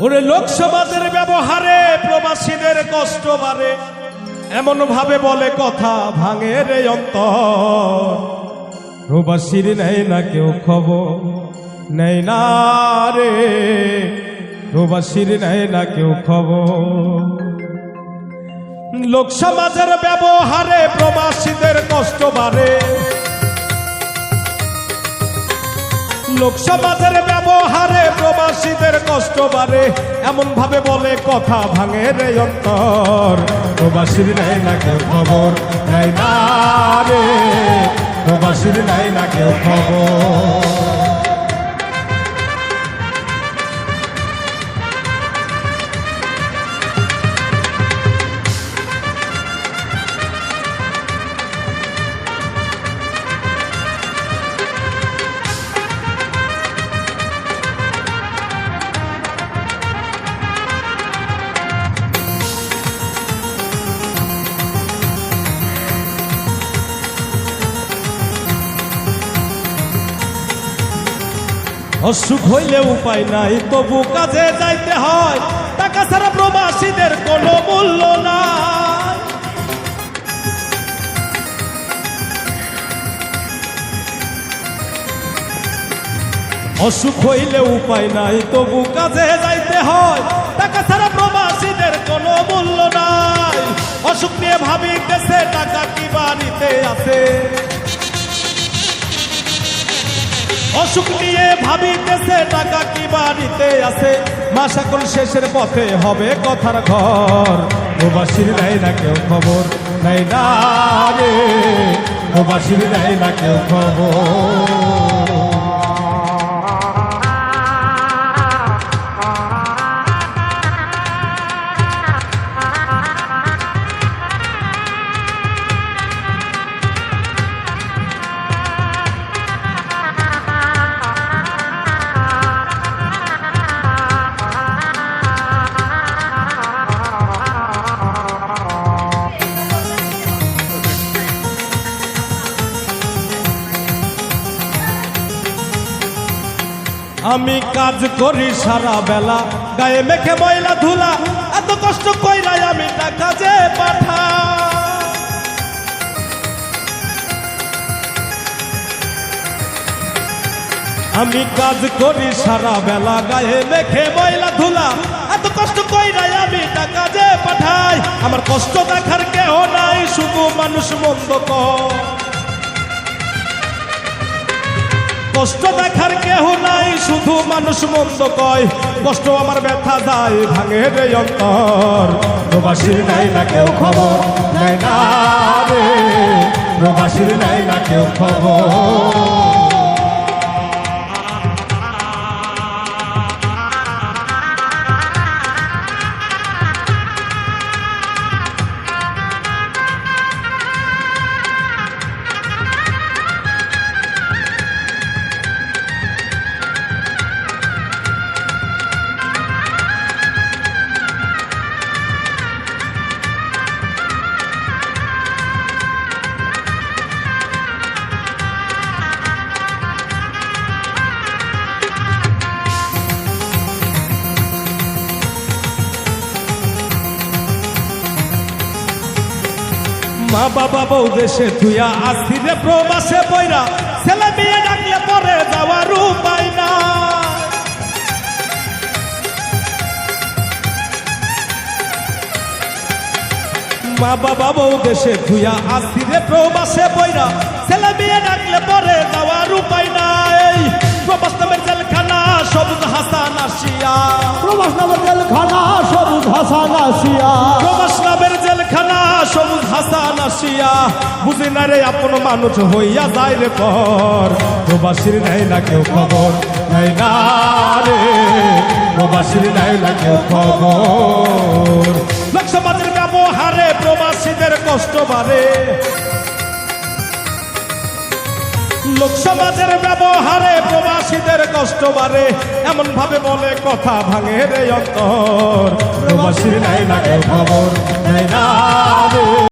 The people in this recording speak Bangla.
ওরে লোকসভাদের ব্যবহারে প্রবাসীদের কষ্ট বাড়ে। এমন ভাবে বলে কথা ভাঙে রে অন্তর। প্রবাসীর নেই না কেউ খবর নেই না রে। প্রবাসীর নেই না কেউ খবর। লোকসমাজের ব্যবহারে প্রবাসীদের কষ্ট বাড়ে। লোকসমাজের ব্যবহারে প্রবাসীদের কষ্ট বাড়ে। এমন ভাবে বলে, কথা ভাঙে রে অন্তর। প্রবাসীর নাই না কেউ খবর নাই না রে। প্রবাসীর নাই না কেউ খবর। অসুখ হইলে উপায় নাই, তবু কাজে যাইতে হয়। টাকা ছাড়া প্রবাসীদের কোনো মূল্য নাই। অসুখ হইলে উপায় নাই, তবু কাজে যাইতে হয়। টাকা ছাড়া প্রবাসীদের কোনো মূল্য নাই। অসুখ নিয়ে ভাবিতেছে, টাকা কি বাড়িতে আছে? অসুখ নিয়ে ভাবিতেছে, টাকা কি বাড়িতে আছে? মাসাকুল শেষের পথে হবে কথার ঘর। প্রবাসীর নাই না কেউ খবর নাই না রে প্রবাসীর নাই না কেউ খবর। আমি কাজ করি সারা বেলা। গায়ে মেখে ময়লা ধুলা, এত কষ্ট কইরাই আমি টাকা যে পাঠা আমি কাজ করি সারা বেলা, গায়ে মেখে ময়লা ধুলা, এত কষ্ট কইরাই আমি টাকা যে পাঠাই। আমার কষ্ট দেখার কেহ নাই, শুধু মানুষ মন্দ কর কষ্ট দেখার কেহ নাই, শুধু মানুষ মন্দ কয়। কষ্ট আমার ব্যথা যায়, ভাঙে রে অন্তর। প্রবাসীর নাই না কেউ খবর নাই না রে। প্রবাসীর নাই না কেউ খবর। মা বাবা বউ দেশে থুয়া আসিরে প্রবাসে বইরা। ছেলে মেয়ে ডাকলে পরে যাওয়ার উপায় না মা বাবা বউ দেশে থুয়া আসিরে প্রবাসে বইরা। ছেলে মেয়ে ডাকলে পরে যাওয়ার উপায় নাই। প্রবাস নামের জেলখানা সবুজ হাসান আসিয়া। প্রবাস নামের জেলখানা হাসান আসিয়া জেলখানা, সবুজ হাসান আসিয়া বুঝি না রে আপন মানুষ হইয়া রে পর। প্রবাসীর নাই না কেউ খবর, নাই না রে। প্রবাসীর নাই না কেউ খবর। প্রবাসীদের কষ্ট বাড়ে। লোক ব্যবহারে প্রবাসীদের কষ্ট বাড়ে এমন ভাবে বলে কথা ভাঙে রে অন্তর। প্রবাসীর নাই কেউ খবর, নাই না